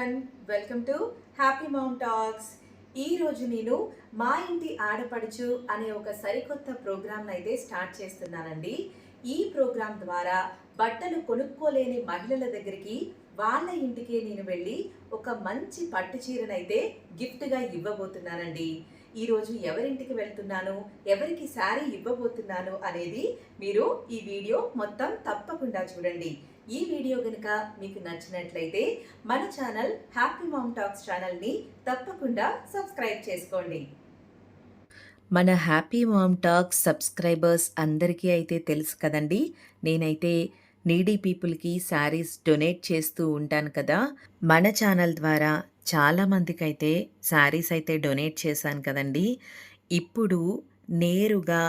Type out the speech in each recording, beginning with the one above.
Everyone welcome to happy mom talks ఈరోజు నేను మా ఇంటి ఆడపడుచు అనే ఒక సరికొత్త ప్రోగ్రామ్ను అయితే స్టార్ట్ చేస్తున్నానండి. ఈ ప్రోగ్రాం ద్వారా బట్టలు కొనుక్కోలేని మహిళల దగ్గరికి వాళ్ళ ఇంటికి నేను వెళ్ళి ఒక మంచి పట్టు చీరనైతే గిఫ్ట్గా ఇవ్వబోతున్నానండి. ఈ రోజు ఎవరింటికి వెళ్తున్నాను ఎవరికి శారీ ఇవ్వబోతున్నాను అనేది మీరు ఈ వీడియో మొత్తం తప్పకుండా చూడండి. ఈ వీడియో కనుక మీకు నచ్చినట్లయితే మన ఛానల్ హ్యాపీ మామ్ టాక్స్ ఛానల్ని తప్పకుండా సబ్స్క్రైబ్ చేసుకోండి. మన హ్యాపీ మామ్ టాక్స్ సబ్స్క్రైబర్స్ అందరికీ అయితే తెలుసు కదండి. నేనైతే నీడీ పీపుల్కి శారీస్ డొనేట్ చేస్తూ ఉంటాను కదా. మన ఛానల్ ద్వారా చాలామందికి అయితే శారీస్ అయితే డొనేట్ చేశాను కదండి. ఇప్పుడు నేరుగా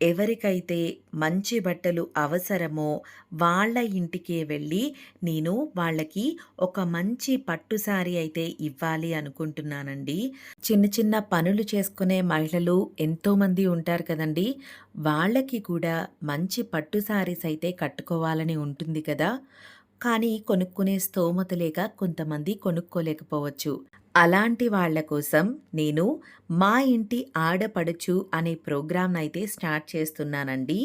ఎవరికైతే మంచి బట్టలు అవసరమో వాళ్ళ ఇంటికే వెళ్ళి నేను వాళ్ళకి ఒక మంచి పట్టు శారీ అయితే ఇవ్వాలి అనుకుంటున్నానండి. చిన్న చిన్న పనులు చేసుకునే మహిళలు ఎంతోమంది ఉంటారు కదండి. వాళ్ళకి కూడా మంచి పట్టు శారీస్ అయితే కట్టుకోవాలని ఉంటుంది కదా. కానీ కొనుక్కునే స్తోమత లేక కొంతమంది కొనుక్కోలేకపోవచ్చు. అలాంటి వాళ్ళ కోసం నేను మా ఇంటి ఆడపడుచు అనే ప్రోగ్రాం అయితే స్టార్ట్ చేస్తున్నానండి.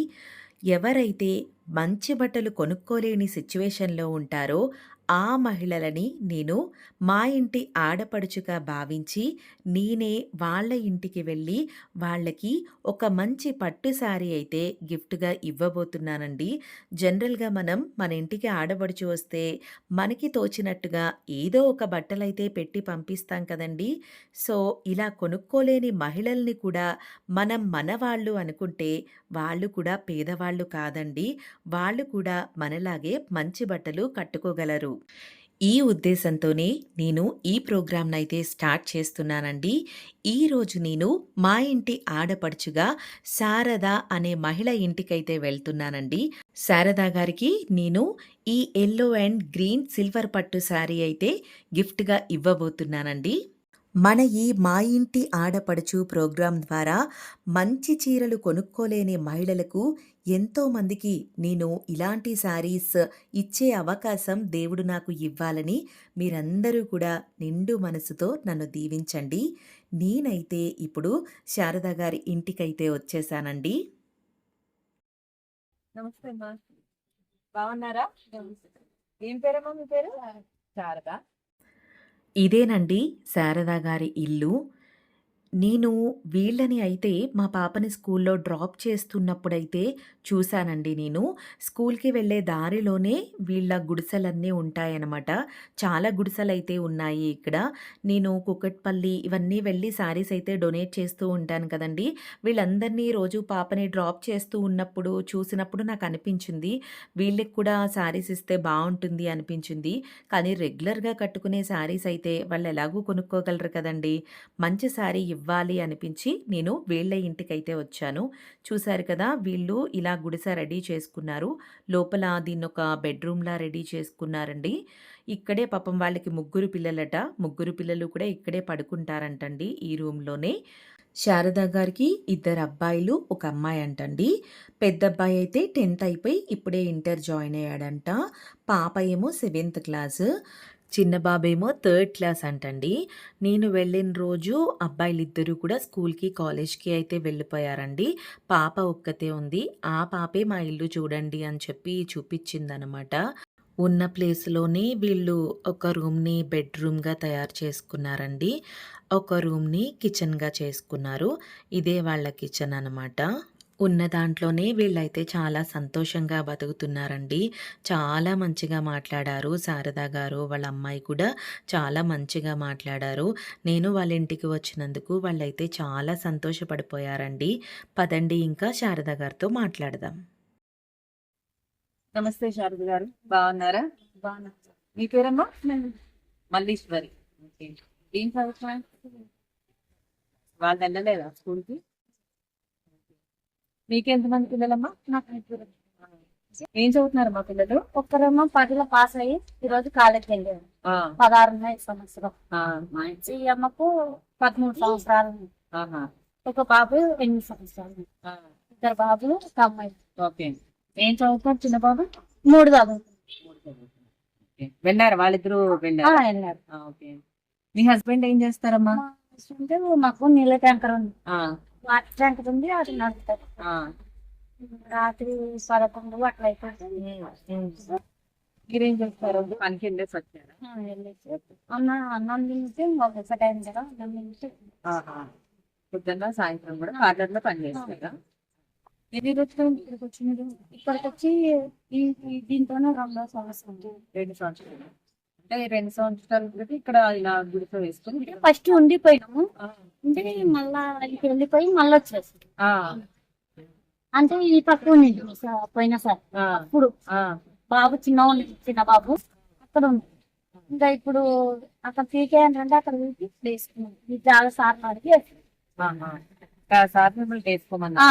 ఎవరైతే మంచి బట్టలు కొనుక్కోలేని సిచ్యువేషన్లో ఉంటారో ఆ మహిళలని నేను మా ఇంటి ఆడపడుచుగా భావించి నేనే వాళ్ళ ఇంటికి వెళ్ళి వాళ్ళకి ఒక మంచి పట్టు శారీ అయితే గిఫ్ట్గా ఇవ్వబోతున్నానండి. జనరల్గా మనం మన ఇంటికి ఆడపడుచు వస్తే మనకి తోచినట్టుగా ఏదో ఒక బట్టలైతే పెట్టి పంపిస్తాం కదండి. సో ఇలా కొనుక్కోలేని మహిళల్ని కూడా మనం మనవాళ్ళు అనుకుంటే వాళ్ళు కూడా పేదవాళ్ళు కాదండి. వాళ్ళు కూడా మనలాగే మంచి బట్టలు కట్టుకోగలరు. ఈ ఉద్దేశంతోనే నేను ఈ ప్రోగ్రామ్ని అయితే స్టార్ట్ చేస్తున్నానండి. ఈరోజు నేను మా ఇంటి ఆడపడుచుగా శారద అనే మహిళ ఇంటికైతే వెళ్తున్నానండి. శారద గారికి నేను ఈ ఎల్లో అండ్ గ్రీన్ సిల్వర్ పట్టు శారీ అయితే గిఫ్ట్గా ఇవ్వబోతున్నానండి. మన ఈ మా ఇంటి ఆడపడుచు ప్రోగ్రాం ద్వారా మంచి చీరలు కొనుక్కోలేని మహిళలకు ఎంతో మందికి నేను ఇలాంటి శారీస్ ఇచ్చే అవకాశం దేవుడు నాకు ఇవ్వాలని మీరందరూ కూడా నిండు మనసుతో నన్ను దీవించండి. నేనైతే ఇప్పుడు శారద గారి ఇంటికైతే వచ్చేసానండి. నమస్తే అమ్మా. బాగున్నారా? ఏం పేరమ్మా మీ పేరు? శారద. ఇదేనండి శారదా గారి ఇల్లు. నేను వీళ్ళని అయితే మా పాపని స్కూల్లో డ్రాప్ చేస్తున్నప్పుడైతే చూశానండి నేను. స్కూల్కి వెళ్ళే దారిలోనే వీళ్ళ గుడిసెలన్నీ ఉంటాయన్నమాట. చాలా గుడిసెలైతే ఉన్నాయి ఇక్కడ. నేను కుకట్పల్లి ఇవన్నీ వెళ్ళి శారీస్ అయితే డొనేట్ చేస్తూ ఉంటాను కదండి. వీళ్ళందరినీ రోజు పాపని డ్రాప్ చేస్తూ ఉన్నప్పుడు చూసినప్పుడు నాకు అనిపించింది. వీళ్ళకి కూడా శారీస్ ఇస్తే బాగుంటుంది అనిపించింది. కానీ రెగ్యులర్గా కట్టుకునే శారీస్ అయితే వాళ్ళు ఎలాగూ కొనుక్కోగలరు కదండి. మంచి శారీ ఇవ్వాలి అనిపించి నేను వీళ్ళ ఇంటికైతే వచ్చాను. చూశారు కదా వీళ్ళు ఇలా గుడిసె రెడీ చేసుకున్నారు. లోపల దీన్ని ఒక బెడ్రూమ్లా రెడీ చేసుకున్నారండి. ఇక్కడే పాపం వాళ్ళకి ముగ్గురు పిల్లలట. ముగ్గురు పిల్లలు కూడా ఇక్కడే పడుకుంటారంటండి ఈ రూమ్లోనే. శారద గారికి ఇద్దరు అబ్బాయిలు ఒక అమ్మాయి అంటండి. పెద్ద అబ్బాయి అయితే టెన్త్ అయిపోయి ఇప్పుడే ఇంటర్ జాయిన్ అయ్యాడంట. పాప ఏమో సెవెంత్ క్లాస్. చిన్న బాబేమో థర్డ్ క్లాస్ అంటండి. నేను వెళ్ళిన రోజు అబ్బాయిలు ఇద్దరు కూడా స్కూల్కి కాలేజ్కి అయితే వెళ్ళిపోయారండి. పాప ఒక్కతే ఉంది. ఆ పాపే మా ఇల్లు చూడండి అని చెప్పి చూపించిందనమాట. ఉన్న ప్లేస్లోనే వీళ్ళు ఒక రూమ్ని బెడ్రూమ్గా తయారు చేసుకున్నారండి. ఒక రూమ్ని కిచెన్గా చేసుకున్నారు. ఇదే వాళ్ళ కిచెన్ అనమాట. ఉన్న దాంట్లోనే వీళ్ళైతే చాలా సంతోషంగా బతుకుతున్నారండి. చాలా మంచిగా మాట్లాడారు. శారదా గారు వాళ్ళ అమ్మాయి కూడా చాలా మంచిగా మాట్లాడారు. నేను వాళ్ళ ఇంటికి వచ్చినందుకు వాళ్ళైతే చాలా సంతోషపడిపోయారండి. పదండి ఇంకా శారదా గారితో మాట్లాడదాం. నమస్తే శారద గారు. బాగున్నారా? బాగున్నా మీ పేరమ్మా? మల్లీశ్వరి. ఏం చదువుతున్నారు? వాళ్ళు వెళ్ళలేదా స్కూల్కి? మీకెంతమంది పిల్లలమ్మా? నాకు. ఏం చదువుతున్నారు మా పిల్లలు? ఒక్కరేమో పదిలో పాస్ అయ్యి ఈ రోజు కాలేజ్ వెళ్ళారు. పదహారు సంవత్సరం. ఆ, ఈ అమ్మకు పదమూడు సంవత్సరాలు ఒక బాబు ఎనిమిది సంవత్సరాలు ఇద్దరు బాబులు ఒక అమ్మాయి. ఏం చదువుతున్నారు చిన్న బాబు? మూడు ఓకే. వెళ్ళారు? వాళ్ళిద్దరు వెళ్ళారు? మీ హస్బెండ్ ఏం చేస్తారమ్మా? మాకు నీళ్ళ ట్యాంకర్ ఉంది. ఉంది అది నడుపుతారు. రాత్రి పదకొండు అట్లా అయిపోతుంది. మీరేం చేస్తారు? పనికి వెళ్ళేసి వచ్చారా? అన్న అన్నం తింటే ఒక టైం కదా అన్నం తింటే. పొద్దున్న సాయంత్రం కూడా పార్లర్లో పని చేస్తారా? ఎన్ని రోజులు ఇక్కడికి వచ్చి మీరు ఇక్కడికి వచ్చి దీంతోనే రెండో సంవత్సరం. రెండు సంవత్సరాలు. అంటే రెండు సంవత్సరాల క్రితం ఇక్కడ ఇలా గుడితో వేసుకుని ఫస్ట్ ఉండిపోయినాము. అంటే మళ్ళా వెళ్ళిపోయి మళ్ళీ వచ్చేసి ఆ, అంటే ఈ పక్క ఉండింది పోయిన సార్. అప్పుడు ఆ, బాబు చిన్న ఉండి చిన్న బాబు. అక్కడ ఉంది. ఇంకా ఇప్పుడు అక్కడ పీకే అంటే అక్కడ ఇప్పుడు వేసుకున్నాం. ఈ చాలా సార్లు అడిగి సార్ మిమ్మల్ని వేసుకోమన్నా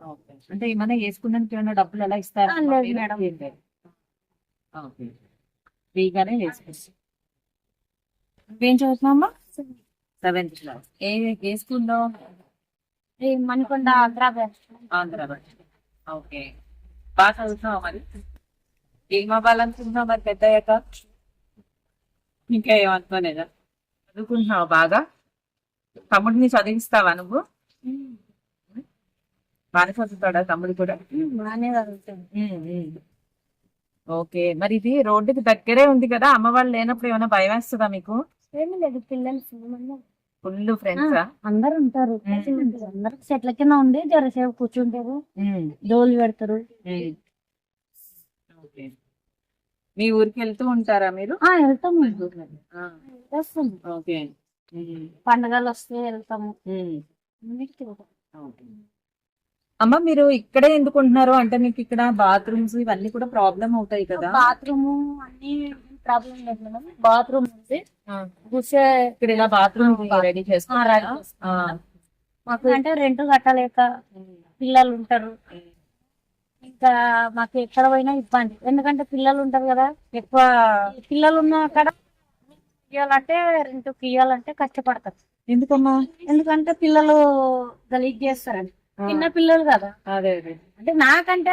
ఓకే. అంటే ఏమైనా వేసుకున్నానికి ఏమైనా డబ్బులు ఎలా ఇస్తారా? మేడం. ఓకే. ఫ్రీగానే వేసుకోవచ్చు నువ్వేం చదువుతున్నావమ్మా? Seventh class. ఏ ఏ స్కూల్లో? ఈ మణికొండ ఆంధ్ర బ్యాంక్ ఆంధ్రప్రదేశ్ ఓకే. బాగా చదువుతున్నావా మరి? ఏం అవ్వాలనుకుంటున్నావు మరి పెద్ద అయ్యాక ఇంకా ఏమనుకోలేదా చదువుకుంటున్నావు బాగా? తమ్ముడిని చదివిస్తావా నువ్వు? బాగా చదువుతాడా తమ్ముడు కూడా? బాగానే చదువుతుంది ఓకే. మరి ఇది రోడ్డుకి దగ్గరే ఉంది కదా అమ్మ వాళ్ళు లేనప్పుడు ఏమైనా భయం వేస్తుందా మీకు? ఏమీ లేదు పిల్లలు ఫుల్ ఫ్రెండ్సా అందరు ఉంటారు. అందరు చెట్ల కింద ఉండి జరసేపు కూర్చుంటారు. డోలు పెడతారు. మీ ఊరికి వెళ్తూ ఉంటారా మీరు? వెళ్తాము ఓకే. పండగలు వస్తే వెళ్తాము. అమ్మ మీరు ఇక్కడే ఎందుకు ఉంటున్నారు అంటే మీకు ఇక్కడ బాత్రూమ్స్ ఇవన్నీ కూడా ప్రాబ్లం అవుతాయి కదా. బాత్రూమ్ అన్ని ప్రాబ్లం లేదు మేడం. బాత్రూమ్ ఉంది. గుసే ఇక్కడ ఇలా బాత్రూమ్ రెడీ చేస్తాం. మాకు అంటే రెంట్ కట్టలేక పిల్లలు ఉంటారు. ఇంకా మాకు ఎక్కడ పోయినా ఇబ్బంది. ఎందుకంటే పిల్లలు ఉంటారు కదా ఎక్కువ పిల్లలు ఉన్న అక్కడ ఇవ్వాలంటే రెంట్ ఇవ్వాలంటే కష్టపడతారు. ఎందుకమ్మా? ఎందుకంటే పిల్లలు గలీజ్ చేస్తారని చిన్న పిల్లలు కదా. అదే అదే. అంటే నాకంటే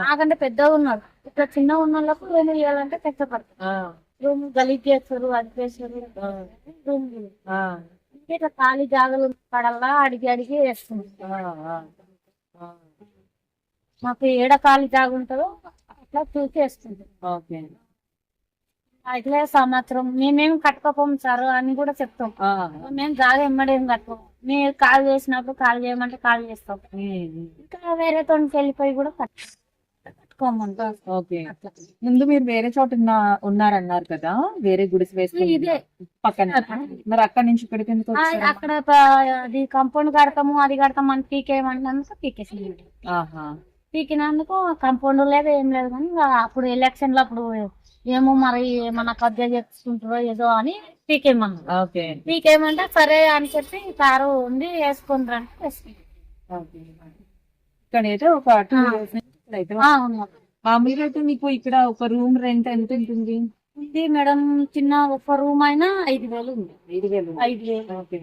నాకంటే పెద్దగా ఉన్నారు ఇక్కడ చిన్న ఉన్న వాళ్ళకు రూమ్ ఇవ్వాలంటే కష్టపడతారు రూమ్ గలీజ్ చేస్తారు అది చేస్తారు. రూమ్ ఇట్లా ఖాళీ జాగాలు పడల్లా అడిగి అడిగి వేస్తుంది. మాకు ఏడ ఖాళీ జాగా ఉంటుందో అట్లా చూసి వేస్తుంది ఓకే. అట్లే సంవత్సరం మేమేం కట్టుకోపోము సార్ అని కూడా చెప్తాం. మేము జాగా ఎమ్మడేం కట్టుకోము మీరు కాల్ చేసినప్పుడు కాల్ చేయమంటే కాల్ చేస్తాం. ఇంకా వేరే తోటికి వెళ్ళిపోయి కూడా ఓకే. ముందు మీరు వేరే చోట ఉన్న- ఉన్నారన్నారు కదా వేరే గుడిసి వేసుకుని ఇదే. పక్కన. మరి అక్కడి నుంచి ఇక్కడికి ఎందుకు ఆ, వచ్చారు అక్కడ ప- అది కాంపౌండ్ కడతాము అది కడతాము అని పీకేయమంటున్నందుకు పీకేసింది. ఆహా. పీకినందుకు కాంపౌండ్ లేదు ఏం లేదు కానీ ఇంకా అప్పుడు ఎలక్షన్లు అప్పుడు ఏమో మరి ఏమన్నా కబ్జా చేసుకుంటారో ఏదో అని పీకేయమన్నారు. ఓకే. పీకేయమంటే సరే అని చెప్పి కారు ఉంది వేసుకుంటారు అంటే. ఇక్కడ అయితే ఒక టూ మామూలుగా అయితే మీకు ఇక్కడ ఒక రూమ్ రెంట్ ఎంత ఉంటుంది? ఇది మేడం చిన్న ఒక రూమ్ అయినా ఐదు వేలు ఉంది. ఐదు వేలు. ఐదు వేలు. ఓకే.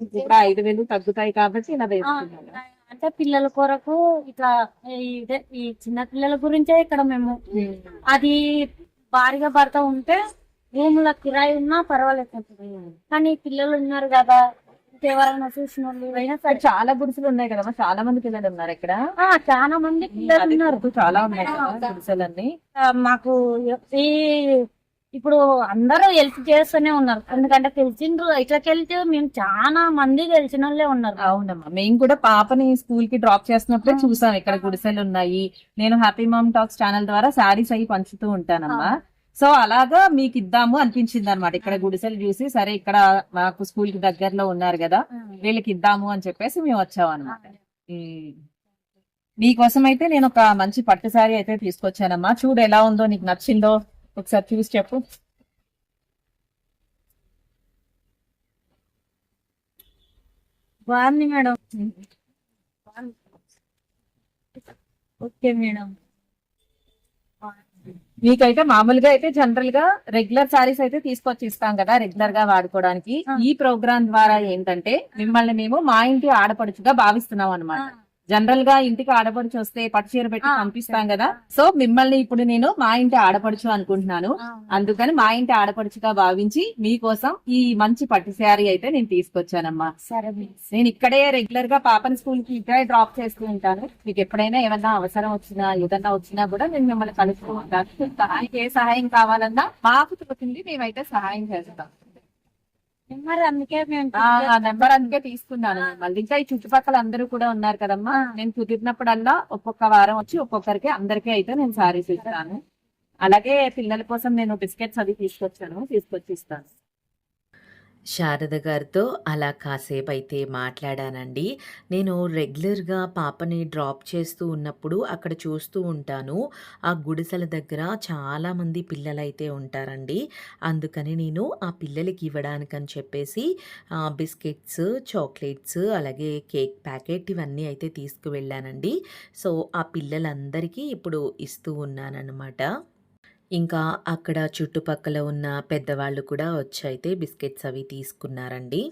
ఇప్పుడు ఐదు వేలు తగ్గుతాయి కాబట్టి ఇలా వేసుకున్నాను అంటే పిల్లల కొరకు ఇట్లా ఇదే ఈ చిన్న పిల్లల గురించే ఇక్కడ మేము అది భారీగా భర్త ఉంటే రూముల కిరాయి ఉన్నా పర్వాలేదు. కానీ పిల్లలు ఉన్నారు కదా ఎవరైనా చూసిన వాళ్ళు అయినా సరే చాలా గుడిసెలు ఉన్నాయి కదా చాలా మంది పిల్లలు ఉన్నారు ఇక్కడ? ఆ, చాలా మంది పిల్లలు ఉన్నారు. చాలా ఉన్నాయి గుడిసెలన్నీ. మాకు ఈ ఇప్పుడు అందరూ హెల్ప్ చేస్తూనే ఉన్నారు. ఎందుకంటే తెలిసిండ్రు ఇట్లకెళ్తే మేము చాలా మంది తెలిసిన వాళ్ళే ఉన్నారు. అవునమ్మా మేము కూడా పాపని స్కూల్కి డ్రాప్ చేస్తున్నప్పుడే చూసాం ఇక్కడ గుడిసెలు ఉన్నాయి. నేను హ్యాపీ మామ్ టాక్స్ ఛానల్ ద్వారా శారీస్ అవి పంచుతూ ఉంటానమ్మా. సో అలాగా మీకు ఇద్దాము అనిపించింది అనమాట ఇక్కడ గుడిసెలు చూసి సరే ఇక్కడ మాకు స్కూల్కి దగ్గరలో ఉన్నారు కదా వీళ్ళకి ఇద్దాము అని చెప్పేసి మేము వచ్చాం అనమాట మీకోసం అయితే నేను ఒక మంచి పట్టు శారీ అయితే తీసుకొచ్చానమ్మా. చూడు ఎలా ఉందో నీకు నచ్చిందో. ఒకసారి చూసి చెప్పు బాగుంది మేడం. Okay madam. మీకైతే మామూలుగా అయితే జనరల్గా రెగ్యులర్ సారీస్ అయితే తీసుకొచ్చి ఇస్తాం కదా రెగ్యులర్గా వాడుకోవడానికి. ఈ ప్రోగ్రామ్ ద్వారా ఏంటంటే మిమ్మల్ని మేము మా ఇంటి ఆడపడుచుగా భావిస్తున్నాం అన్నమాట. జనరల్గా ఇంటికి ఆడపడుచు వస్తే పట్టు చీర పెట్టి పంపిస్తాం కదా. సో మిమ్మల్ని ఇప్పుడు నేను మా ఇంటి ఆడపడుచు అనుకుంటున్నాను. అందుకని మా ఇంటి ఆడపడుచుగా భావించి మీకోసం ఈ మంచి పట్టు శారీ అయితే నేను తీసుకొచ్చానమ్మా. సరే. నేను ఇక్కడే రెగ్యులర్గా పాపని స్కూల్కి ఇక్కడే డ్రాప్ చేస్తూ ఉంటాను. మీకు ఎప్పుడైనా ఏమన్నా అవసరం వచ్చినా ఏదన్నా వచ్చినా కూడా నేను మిమ్మల్ని కలుస్తూ ఉంటాను. సహాయం ఏ సహాయం కావాలన్నా మాకు తోచింది మేమైతే సహాయం చేస్తాం. మరి అందుకే మేము ఆ నెంబర్ అందుకే తీసుకున్నాను మళ్ళీ ఇంకా ఈ చుట్టుపక్కల అందరూ కూడా ఉన్నారు కదమ్మా. నేను కుదిరినప్పుడల్లా ఒక్కొక్క వారం వచ్చి ఒక్కొక్కరికి అందరికీ అయితే నేను సారీస్ ఇస్తాను. అలాగే పిల్లల కోసం నేను బిస్కెట్స్ అవి తీసుకొచ్చాను తీసుకొచ్చి ఇస్తాను. శారద గారితో అలా కాసేపు అయితే మాట్లాడానండి. నేను రెగ్యులర్గా పాపని డ్రాప్ చేస్తూ ఉన్నప్పుడు అక్కడ చూస్తూ ఉంటాను. ఆ గుడిసెల దగ్గర చాలామంది పిల్లలైతే ఉంటారండి. అందుకని నేను ఆ పిల్లలకి ఇవ్వడానికని చెప్పేసి బిస్కెట్స్ చాక్లెట్స్ అలాగే కేక్ ప్యాకెట్ ఇవన్నీ అయితే తీసుకువెళ్ళానండి. సో ఆ పిల్లలందరికీ ఇప్పుడు ఇస్తూ ఉన్నానన్నమాట. ఇంకా అక్కడ చుట్టుపక్కల ఉన్న పెద్దవాళ్ళు కూడా వచ్చి అయితే బిస్కెట్స్ అవి తీసుకున్నారండి.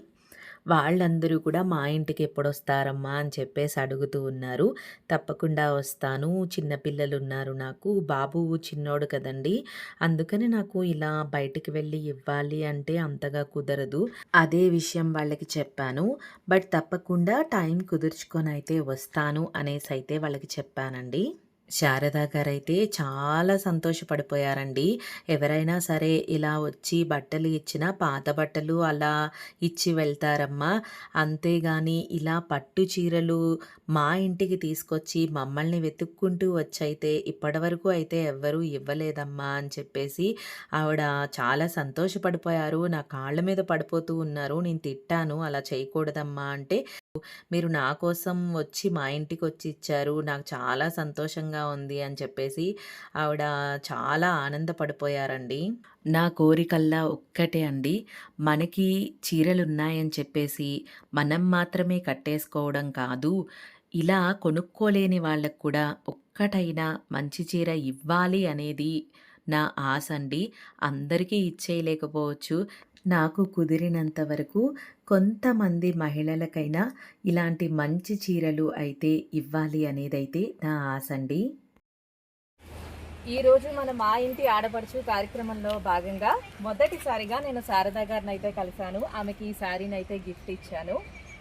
వాళ్ళందరూ కూడా మా ఇంటికి ఎప్పుడు వస్తారమ్మా అని చెప్పేసి అడుగుతూ ఉన్నారు. తప్పకుండా వస్తాను. చిన్నపిల్లలు ఉన్నారు నాకు. బాబు చిన్నోడు కదండి. అందుకని నాకు ఇలా బయటికి వెళ్ళి ఇవ్వాలి అంటే అంతగా కుదరదు. అదే విషయం వాళ్ళకి చెప్పాను. బట్ తప్పకుండా టైం కుదుర్చుకొని అయితే వస్తాను అనేసి అయితే వాళ్ళకి చెప్పానండి. శారదా గారైతే చాలా సంతోషపడిపోయారండి. ఎవరైనా సరే ఇలా వచ్చి బట్టలు ఇచ్చిన పాత బట్టలు అలా ఇచ్చి వెళ్తారమ్మా. అంతేగాని ఇలా పట్టు చీరలు మా ఇంటికి తీసుకొచ్చి మమ్మల్ని వెతుక్కుంటూ వచ్చైతే ఇప్పటివరకు అయితే ఎవ్వరూ ఇవ్వలేదమ్మా అని చెప్పేసి ఆవిడ చాలా సంతోషపడిపోయారు. నా కాళ్ళ మీద పడిపోతూ ఉన్నారు. నేను తిట్టాను. అలా చేయకూడదమ్మా అంటే మీరు నా కోసం వచ్చి మా ఇంటికి వచ్చి ఇచ్చారు నాకు చాలా సంతోషంగా ఉంది అని చెప్పేసి ఆవిడ చాలా ఆనందపడిపోయారండి. నా కోరికల్లా ఒక్కటే అండి. మనకి చీరలు ఉన్నాయని చెప్పేసి మనం మాత్రమే కట్టేసుకోవడం కాదు ఇలా కొనుక్కోలేని వాళ్ళకు కూడా ఒక్కటైనా మంచి చీర ఇవ్వాలి అనేది నా ఆశ అండి. అందరికీ ఇచ్చేయలేకపోవచ్చు. నాకు కుదిరినంత వరకు కొంతమంది మహిళలకైనా ఇలాంటి మంచి చీరలు అయితే ఇవ్వాలి అనేదైతే నా ఆశ అండి. ఈ రోజు మన మా ఇంటి ఆడపడుచు కార్యక్రమంలో భాగంగా మొదటిసారిగా నేను శారదా గారిని అయితే కలిశాను. ఆమెకి ఈ శారీని అయితే గిఫ్ట్ ఇచ్చాను.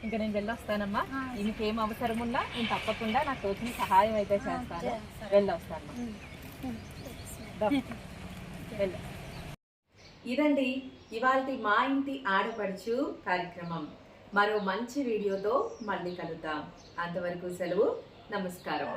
ఇంకా నేను వెళ్ళొస్తానమ్మా. ఈమెకి ఏం అవసరం ఉన్నా నేను తప్పకుండా నాకు తోచిన సహాయం అయితే చేస్తాను. వెళ్ళొస్తాను వెళ్ళు. ఇదండి ఇవాళ మా ఇంటి ఆడపడుచు కార్యక్రమం. మరో మంచి వీడియోతో మళ్ళీ కలుద్దాం. అంతవరకు సెలవు నమస్కారం.